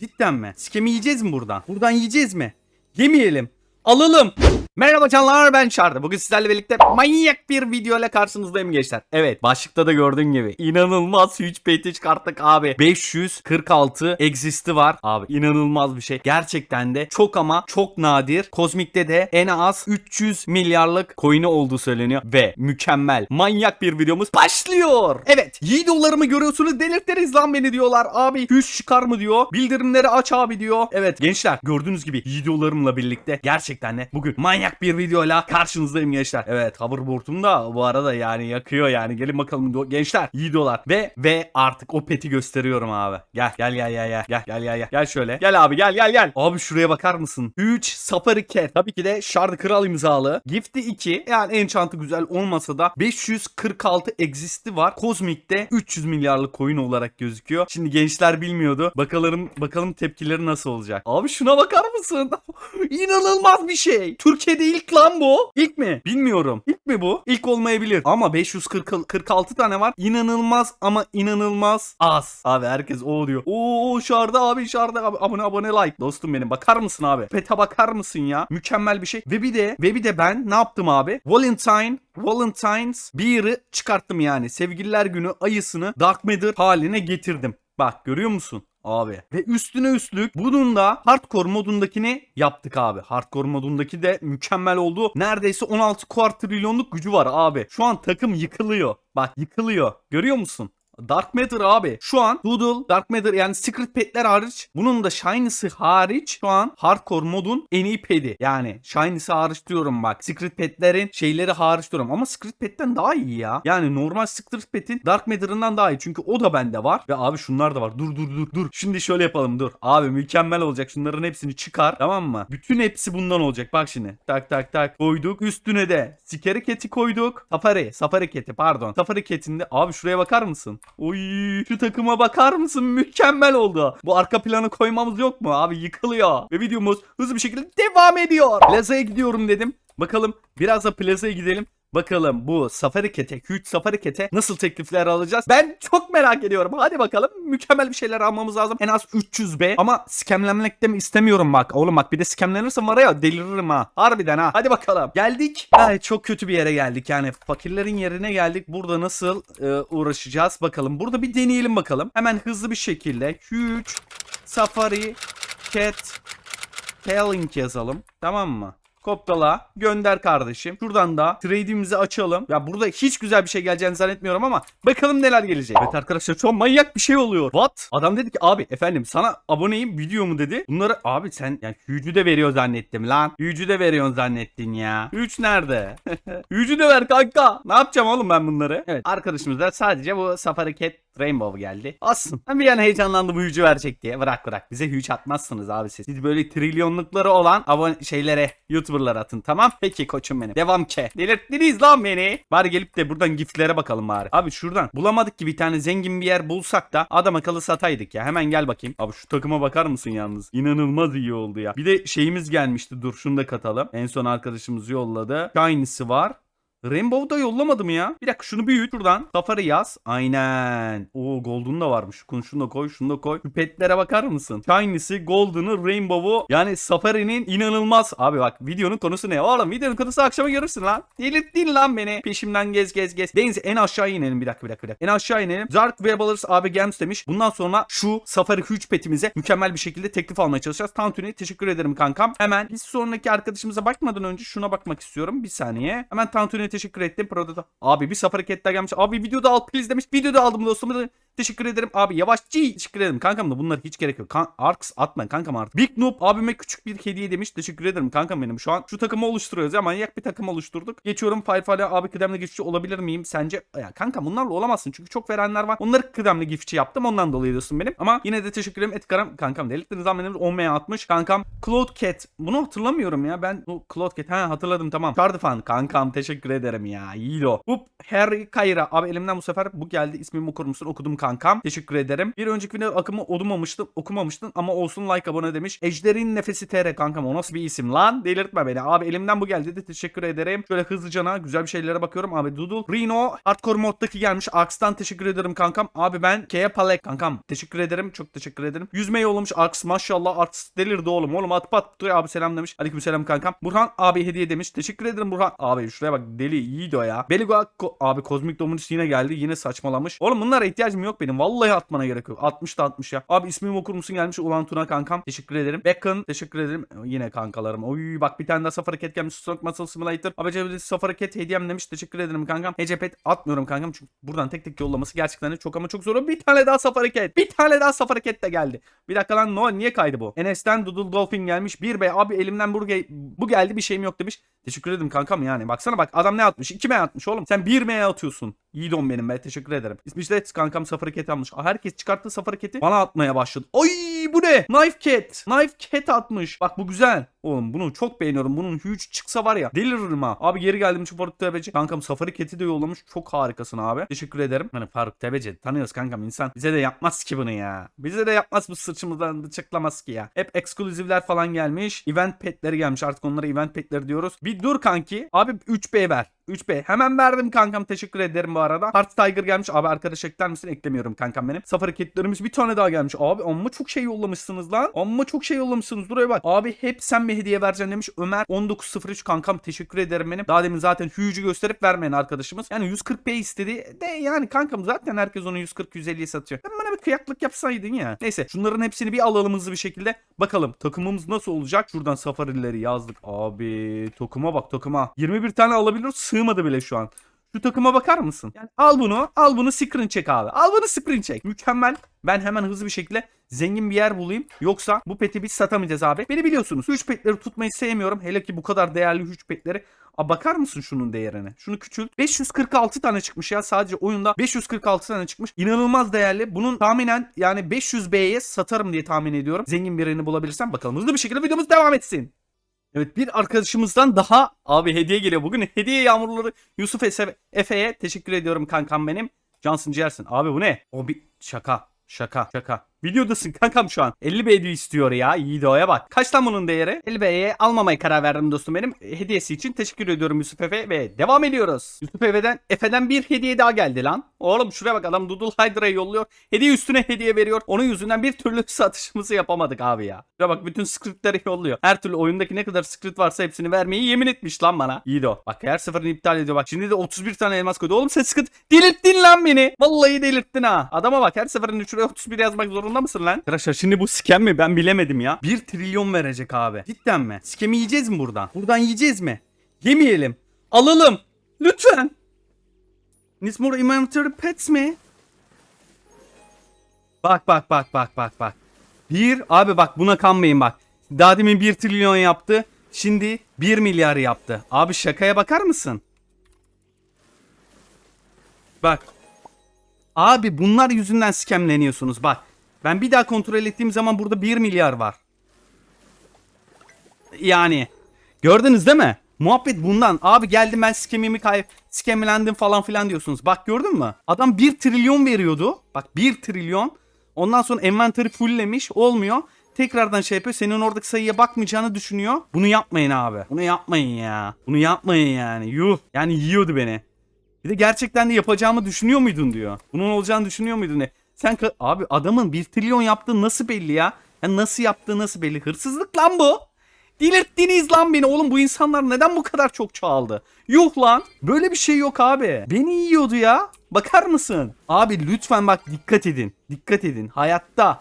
Cidden mi? Skemi yiyeceğiz mi buradan? Buradan yiyeceğiz mi? Yemeyelim. Alalım. Merhaba canlar ben Çağrı. Bugün sizlerle birlikte manyak bir video ile karşınızdayım gençler. Evet başlıkta da gördüğün gibi inanılmaz huge peti çıkarttık abi. 546 exist'i var. Abi inanılmaz bir şey. Gerçekten de çok ama çok nadir. Kozmik'te de en az 300 milyarlık coin'i olduğu söyleniyor. Ve mükemmel manyak bir videomuz başlıyor. Evet 7 dolarımı görüyorsunuz delirtiriz lan beni diyorlar. Abi 100 çıkar mı diyor. Bildirimleri aç abi diyor. Evet gençler gördüğünüz gibi 7 dolarımla birlikte gerçekten de bugün manyak bir videoyla karşınızdayım gençler. Evet hoverboard'um da bu arada yani yakıyor yani. Gelin bakalım gençler 7 dolar. Ve ve artık o peti gösteriyorum abi. Gel gel gel gel gel gel gel gel gel. Gel şöyle. Gel abi gel gel gel. Abi şuraya bakar mısın? 3 Safari Cat. Tabii ki de Shard Kral imzalı. Gifty 2. Yani enchantı güzel olmasa da 546 exist'i var. Kozmik'te 300 milyarlık coin olarak gözüküyor. Şimdi gençler bilmiyordu. Bakalım bakalım tepkileri nasıl olacak. Abi şuna bakar mısın? İnanılmaz bir şey. Türkiye'de ilk lan bu. İlk mi? Bilmiyorum. İlk mi bu? İlk olmayabilir. Ama 546 tane var. İnanılmaz ama inanılmaz az. Abi herkes o diyor. Oo şarda abi şarda abi. Abone abone like. Dostum benim bakar mısın abi? Pete bakar mısın ya? Mükemmel bir şey. Ve bir de ve bir de ben ne yaptım abi? Valentine Valentine's Beer'ı çıkarttım yani. Sevgililer günü ayısını Dark Matter haline getirdim. Bak görüyor musun? Abi. Ve üstüne üstlük bunun da hardcore modundakini yaptık abi. Hardcore modundaki de mükemmel oldu. Neredeyse 16 kuartrilyonluk gücü var abi. Şu an takım yıkılıyor. Bak yıkılıyor. Görüyor musun? Dark Matter abi. Şu an Doodle, Dark Matter yani Secret Pet'ler hariç bunun da Shiny'si hariç şu an Hardcore modun en iyi pedi. Yani Shiny'si hariç diyorum bak. Secret Pet'lerin şeyleri hariç diyorum. Ama Secret Pet'ten daha iyi ya. Yani normal Secret Pet'in Dark Matter'ından daha iyi. Çünkü o da bende var. Ve abi şunlar da var. Dur dur dur dur. Şimdi şöyle yapalım dur. Abi mükemmel olacak. Şunların hepsini çıkar. Tamam mı? Bütün hepsi bundan olacak. Bak şimdi. Tak tak tak koyduk. Üstüne de Sikeri Cat'i koyduk. Safari. Safari Cat'i pardon. Safari Cat'inde abi şuraya bakar mısın? Oy şu takıma bakar mısın? Mükemmel oldu. Bu arka planı koymamız yok mu? Abi yıkılıyor. Ve videomuz hızlı bir şekilde devam ediyor. Plaza'ya gidiyorum dedim. Bakalım biraz da plazaya gidelim. Bakalım bu Safari Cat'e, Huge Safari Cat'e nasıl teklifler alacağız? Ben çok merak ediyorum. Hadi bakalım. Mükemmel bir şeyler almamız lazım. En az 300 B. Ama skemlenmek de mi istemiyorum bak. Oğlum bak bir de skemlenirsem var ya deliririm ha. Harbiden ha. Hadi bakalım. Geldik. Ay çok kötü bir yere geldik. Yani fakirlerin yerine geldik. Burada nasıl e, uğraşacağız bakalım. Burada bir deneyelim bakalım. Hemen hızlı bir şekilde Huge Safari Cat Telling yazalım. Tamam mı? Koptala gönder kardeşim. Şuradan da trade'imizi açalım. Ya burada hiç güzel bir şey geleceğini zannetmiyorum ama bakalım neler gelecek. Evet arkadaşlar şu an manyak bir şey oluyor. What? Adam dedi ki abi efendim sana aboneyim video mu dedi. Bunları abi sen yani Hücü de veriyor zannettim lan. Hücü de veriyorsun zannettin ya. Hüc nerede? Hücü de ver kanka. Ne yapacağım oğlum ben bunları? Evet arkadaşımız da sadece bu Safari Cat Rainbow geldi. Aslında ben bir an heyecanlandım bu hücü verecek diye. Bırak bırak. Bize hüc atmazsınız abi siz. Siz böyle trilyonlukları olan abone şeylere YouTuber'lar atın tamam. Peki koçum benim. Devam ke. Delirttiniz lan beni. Bari gelip de buradan giftlere bakalım bari. Abi şuradan bulamadık ki bir tane zengin bir yer bulsak da adam akıllı sataydık ya. Hemen gel bakayım. Abi şu takıma bakar mısın yalnız? İnanılmaz iyi oldu ya. Bir de şeyimiz gelmişti. Dur şunu da katalım. En son arkadaşımız yolladı. Shiny'si var. Rainbow da yollamadı mı ya? Bir dakika şunu büyüt şuradan. Safari yaz. Aynen. Oo Golden da varmış. Şunu, da koy şunu da koy. Şu petlere bakar mısın? Shiny'si, Golden'ı, Rainbow'u. Yani Safari'nin inanılmaz. Abi bak videonun konusu ne? Oğlum videonun konusu akşama görürsün lan. Delirttin lan beni. Peşimden gez gez gez. Neyse en aşağı inelim. Bir dakika bir dakika bir dakika. En aşağı inelim. Zark Webalers abi Games demiş. Bundan sonra şu Safari Huge petimize mükemmel bir şekilde teklif almaya çalışacağız. Tantuni teşekkür ederim kankam. Hemen bir sonraki arkadaşımıza bakmadan önce şuna bakmak istiyorum. Bir saniye. Hemen Tantuni'ye teşekkür ettim. Prodo'da. Abi bir Cat daha gelmiş. Abi videoda al please demiş. Videoda aldım dostum. Teşekkür ederim abi. Yavaş G. Teşekkür ederim. Kankam da bunlar hiç gerek yok. Kan Arks atma kankam artık. Big Noob abime küçük bir hediye demiş. Teşekkür ederim kankam benim. Şu an şu takımı oluşturuyoruz ya. Manyak bir takım oluşturduk. Geçiyorum Firefly abi kıdemli geçici olabilir miyim? Sence? Ya kankam bunlarla olamazsın. Çünkü çok verenler var. Onları kıdemli giftçi yaptım. Ondan dolayı diyorsun benim. Ama yine de teşekkür ederim. Edgar'ım kankam. Delikli zamanımız 10 atmış. Kankam Cloud Cat. Bunu hatırlamıyorum ya. Ben bu Cloud Cat. Ha hatırladım tamam. Cardifan kankam teşekkür ederim ya. İyi o. Hop Harry Kayra. Abi elimden bu sefer bu geldi. İsmimi okur musun? Okudum kanka. Kankam. Teşekkür ederim. Bir önceki video akımı okumamıştım, okumamıştın ama olsun like abone demiş. Ejder'in nefesi TR kankam o nasıl bir isim lan? Delirtme beni. Abi elimden bu geldi de teşekkür ederim. Şöyle hızlıcana güzel bir şeylere bakıyorum. Abi Doodle. Reno hardcore moddaki gelmiş. Ax'tan teşekkür ederim kankam. Abi ben Kea Palek kankam. Teşekkür ederim. Çok teşekkür ederim. Yüzme yollamış Arx maşallah. Arx delirdi oğlum. Oğlum at pat. Dur abi selam demiş. Aleykümselam kankam. Burhan abi hediye demiş. Teşekkür ederim Burhan. Abi şuraya bak deli iyiydi o ya. Beligo abi Kozmik Dominus yine geldi. Yine saçmalamış. Oğlum bunlara ihtiyacım yok benim. Vallahi atmana gerek yok. 60 da 60 ya. Abi ismimi okur musun gelmiş. Ulan Tuna kankam. Teşekkür ederim. Beckon teşekkür ederim. Yine kankalarım. Oy bak bir tane daha Safari Cat gelmiş. Sonic Muscle Simulator. Abi Safari Cat hediyem demiş. Teşekkür ederim kankam. Hecepet atmıyorum kankam. Çünkü buradan tek tek yollaması gerçekten çok ama çok zor. Bir tane daha Safari Cat. Bir tane daha Safari Cat de geldi. Bir dakika lan Noah niye kaydı bu? Enes'ten Doodle Dolphin gelmiş. Bir bey abi elimden bu, bu geldi bir şeyim yok demiş. Teşekkür ederim kankam yani. Baksana bak adam ne atmış? 2 M atmış oğlum. Sen 1 M atıyorsun. İyi don benim be. Teşekkür ederim. İsmiçle kankam Safari Cat almış. Herkes çıkarttığı Safari Cat'i bana atmaya başladı. Ay bu ne? Knife Cat. Knife Cat atmış. Bak bu güzel. Oğlum bunu çok beğeniyorum. Bunun huge çıksa var ya deliririm ha. Abi geri geldim şu Faruk Tebeci. Kankam Safari Cat'i de yollamış. Çok harikasın abi. Teşekkür ederim. Hani Faruk Tebeci tanıyoruz kankam insan. Bize de yapmaz ki bunu ya. Bize de yapmaz bu sırçımızdan bıçaklamaz ki ya. Hep ekskluzivler falan gelmiş. Event petleri gelmiş. Artık onlara event petleri diyoruz. Bir dur kanki. Abi 3B ver. 3B. Hemen verdim kankam. Teşekkür ederim bu arada. Heart Tiger gelmiş. Abi arkadaş ekler misin? Eklemiyorum kankam benim. Safari Cat'lerimiz bir tane daha gelmiş. Abi amma çok şey yollamışsınız lan. Amma çok şey yollamışsınız. Buraya bak. Abi hep sen mi hediye vereceksin demiş. Ömer 1903 kankam. Teşekkür ederim benim. Daha demin zaten huge'u gösterip vermeyen arkadaşımız. Yani 140B istedi. De yani kankam zaten herkes onu 140-150'ye satıyor. Sen bana bir kıyaklık yapsaydın ya. Neyse şunların hepsini bir alalım hızlı bir şekilde. Bakalım takımımız nasıl olacak? Şuradan safarileri yazdık. Abi takıma bak takıma. 21 tane alabiliyoruz. Sığmadı bile şu an. Şu takıma bakar mısın? Yani al bunu, al bunu screen çek abi. Al bunu screen çek. Mükemmel. Ben hemen hızlı bir şekilde zengin bir yer bulayım. Yoksa bu peti biz satamayacağız abi. Beni biliyorsunuz. 3 petleri tutmayı sevmiyorum. Hele ki bu kadar değerli 3 petleri. Aa, bakar mısın şunun değerine? Şunu küçült. 546 tane çıkmış ya sadece oyunda 546 tane çıkmış. İnanılmaz değerli. Bunun tahminen yani 500B'ye satarım diye tahmin ediyorum. Zengin birini bulabilirsem bakalım. Hızlı bir şekilde videomuz devam etsin. Evet bir arkadaşımızdan daha abi hediye geliyor. Bugün hediye yağmurları Yusuf Efe- Efe'ye teşekkür ediyorum kankam benim. Cansın ciğersin. Abi bu ne? O bir şaka. Şaka şaka. Videodasın kankam şu an. 50 B istiyor ya. İyi bak. Kaç lan bunun değeri? 50 B'ye almamaya karar verdim dostum benim. Hediyesi için teşekkür ediyorum Yusuf Efe ve devam ediyoruz. Yusuf Efe'den, Efe'den bir hediye daha geldi lan. Oğlum şuraya bak adam Doodle Hydra'yı yolluyor. Hediye üstüne hediye veriyor. Onun yüzünden bir türlü satışımızı yapamadık abi ya. Şuraya bak bütün scriptleri yolluyor. Her türlü oyundaki ne kadar script varsa hepsini vermeyi yemin etmiş lan bana. İyi. Bak her seferini iptal ediyor. Bak şimdi de 31 tane elmas koydu. Oğlum sen sıkıntı. Delirttin lan beni. Vallahi delirttin ha. Adama bak her seferinde şuraya 31 yazmak zorunda mısın lan? Arkadaşlar şimdi bu scam mi? Ben bilemedim ya. 1 trilyon verecek abi. Cidden mi? Scam'i yiyeceğiz mi buradan? Buradan yiyeceğiz mi? Yemeyelim. Alalım. Lütfen. Nismur Inventory Pets mi? Bak bak bak bak bak bak. Bir abi bak buna kanmayın bak. Daha demin 1 trilyon yaptı. Şimdi 1 milyar yaptı. Abi şakaya bakar mısın? Bak. Abi bunlar yüzünden skemleniyorsunuz bak. Ben bir daha kontrol ettiğim zaman burada 1 milyar var. Yani gördünüz değil mi? Muhabbet bundan. Abi geldim ben skemimi kay skemlendim falan filan diyorsunuz. Bak gördün mü? Adam 1 trilyon veriyordu. Bak 1 trilyon. Ondan sonra envanteri fulllemiş. Olmuyor. Tekrardan şey yapıyor. Senin oradaki sayıya bakmayacağını düşünüyor. Bunu yapmayın abi. Bunu yapmayın ya. Bunu yapmayın yani. Yuh. Yani yiyordu beni. Bir de gerçekten de yapacağımı düşünüyor muydun diyor. Bunun olacağını düşünüyor muydun ne? Sen abi adamın 1 trilyon yaptığı nasıl belli ya? ya? Nasıl yaptığı nasıl belli? Hırsızlık lan bu. Delirttiniz lan beni oğlum bu insanlar neden bu kadar çok çoğaldı? Yuh lan böyle bir şey yok abi. Beni yiyordu ya. Bakar mısın? Abi lütfen bak dikkat edin. Dikkat edin. Hayatta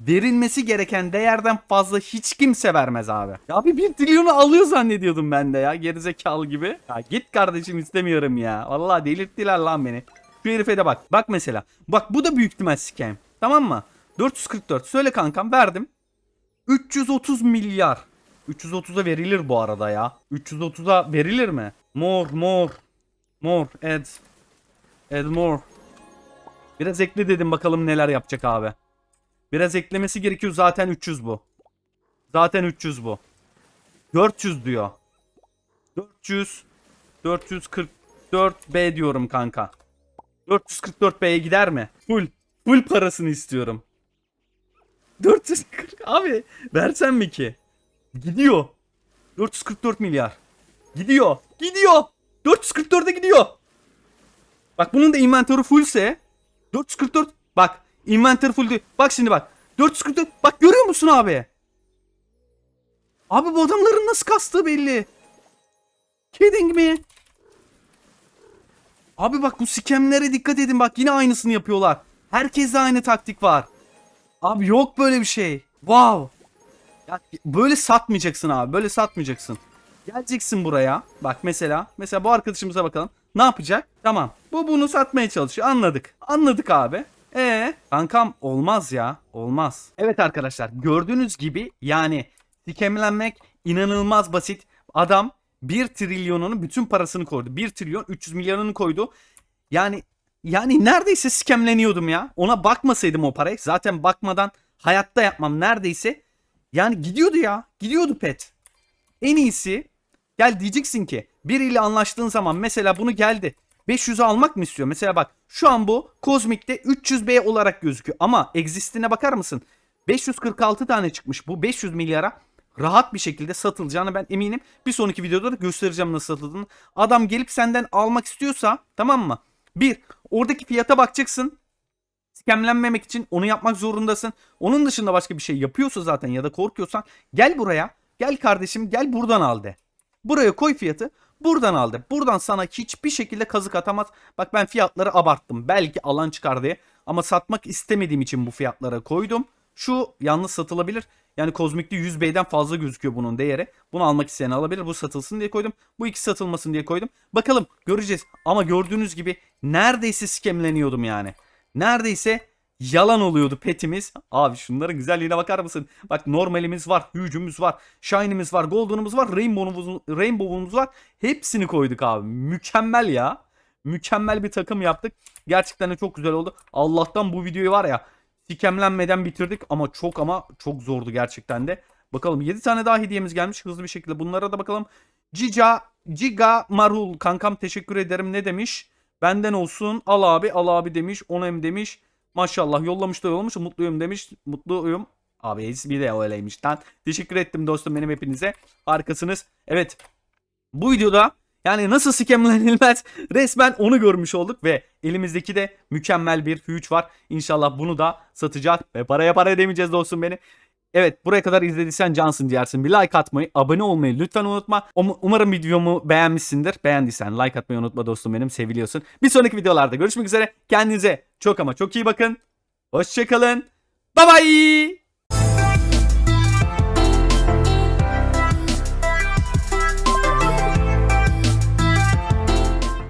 verilmesi gereken değerden fazla hiç kimse vermez abi. Ya abi bir trilyonu alıyor zannediyordum ben de ya gerizekalı gibi. Ya git kardeşim istemiyorum ya. Vallahi delirttiler lan beni. Şu herife de bak. Bak mesela. Bak bu da büyük ihtimal scam. Tamam mı? 444. Söyle kankam verdim. 330 milyar. 330'a verilir bu arada ya. 330'a verilir mi? More, more. More, add. Add more. Biraz ekle dedim bakalım neler yapacak abi. Biraz eklemesi gerekiyor zaten 300 bu. Zaten 300 bu. 400 diyor. 400 444 B diyorum kanka. 444 B'ye gider mi? Full. Full parasını istiyorum. 440 abi versen mi ki? Gidiyor. 444 milyar. Gidiyor. Gidiyor. 444'e gidiyor. Bak bunun da inventörü fullse 444 bak inventör full değil. Bak şimdi bak. 444 bak görüyor musun abi? Abi bu adamların nasıl kastığı belli. Kidding me? Abi bak bu skemlere dikkat edin bak yine aynısını yapıyorlar. Herkeste aynı taktik var. Abi yok böyle bir şey. Wow. Ya böyle satmayacaksın abi. Böyle satmayacaksın. Geleceksin buraya. Bak mesela. Mesela bu arkadaşımıza bakalım. Ne yapacak? Tamam. Bu bunu satmaya çalışıyor. Anladık. Anladık abi. Ee, kankam olmaz ya. Olmaz. Evet arkadaşlar gördüğünüz gibi yani sikemlenmek inanılmaz basit. Adam 1 trilyonunun bütün parasını koydu. 1 trilyon 300 milyarını koydu. Yani yani neredeyse skemleniyordum ya. Ona bakmasaydım o parayı. Zaten bakmadan hayatta yapmam neredeyse. Yani gidiyordu ya. Gidiyordu pet. En iyisi gel diyeceksin ki biriyle anlaştığın zaman mesela bunu geldi. 500'ü almak mı istiyor? Mesela bak şu an bu Kozmik'te 300B olarak gözüküyor. Ama existine bakar mısın? 546 tane çıkmış. Bu 500 milyara rahat bir şekilde satılacağını ben eminim. Bir sonraki videoda da göstereceğim nasıl satıldığını. Adam gelip senden almak istiyorsa tamam mı? Bir, oradaki fiyata bakacaksın. Skemlenmemek için onu yapmak zorundasın. Onun dışında başka bir şey yapıyorsa zaten ya da korkuyorsan gel buraya. Gel kardeşim gel buradan al de. Buraya koy fiyatı. Buradan al de. Buradan sana hiçbir şekilde kazık atamaz. Bak ben fiyatları abarttım. Belki alan çıkar diye. Ama satmak istemediğim için bu fiyatlara koydum. Şu yalnız satılabilir. Yani Kozmik'te 100B'den fazla gözüküyor bunun değeri. Bunu almak isteyen alabilir. Bu satılsın diye koydum. Bu ikisi satılmasın diye koydum. Bakalım göreceğiz. Ama gördüğünüz gibi neredeyse skemleniyordum yani. Neredeyse yalan oluyordu petimiz. Abi şunların güzelliğine bakar mısın? Bak normalimiz var, hücumumuz var, shine'imiz var, golden'ımız var, rainbow'umuz, rainbow'umuz var. Hepsini koyduk abi. Mükemmel ya. Mükemmel bir takım yaptık. Gerçekten de çok güzel oldu. Allah'tan bu videoyu var ya sikemlenmeden bitirdik ama çok ama çok zordu gerçekten de. Bakalım 7 tane daha hediyemiz gelmiş hızlı bir şekilde. Bunlara da bakalım. Cica, Ciga Marul kankam teşekkür ederim ne demiş? Benden olsun al abi al abi demiş. Onem demiş. Maşallah yollamış da yollamış. Mutluyum demiş. Mutluyum. Abi ismi de öyleymiş lan. Teşekkür ettim dostum benim hepinize. Harikasınız. Evet. Bu videoda yani nasıl skemlenilmez resmen onu görmüş olduk ve elimizdeki de mükemmel bir huge var. İnşallah bunu da satacak ve paraya para edemeyeceğiz dostum beni. Evet buraya kadar izlediysen cansın diyersin. Bir like atmayı, abone olmayı lütfen unutma. Um- Umarım videomu beğenmişsindir. Beğendiysen like atmayı unutma dostum benim. Seviliyorsun. Bir sonraki videolarda görüşmek üzere. Kendinize çok ama çok iyi bakın. Hoşçakalın. Bye bye.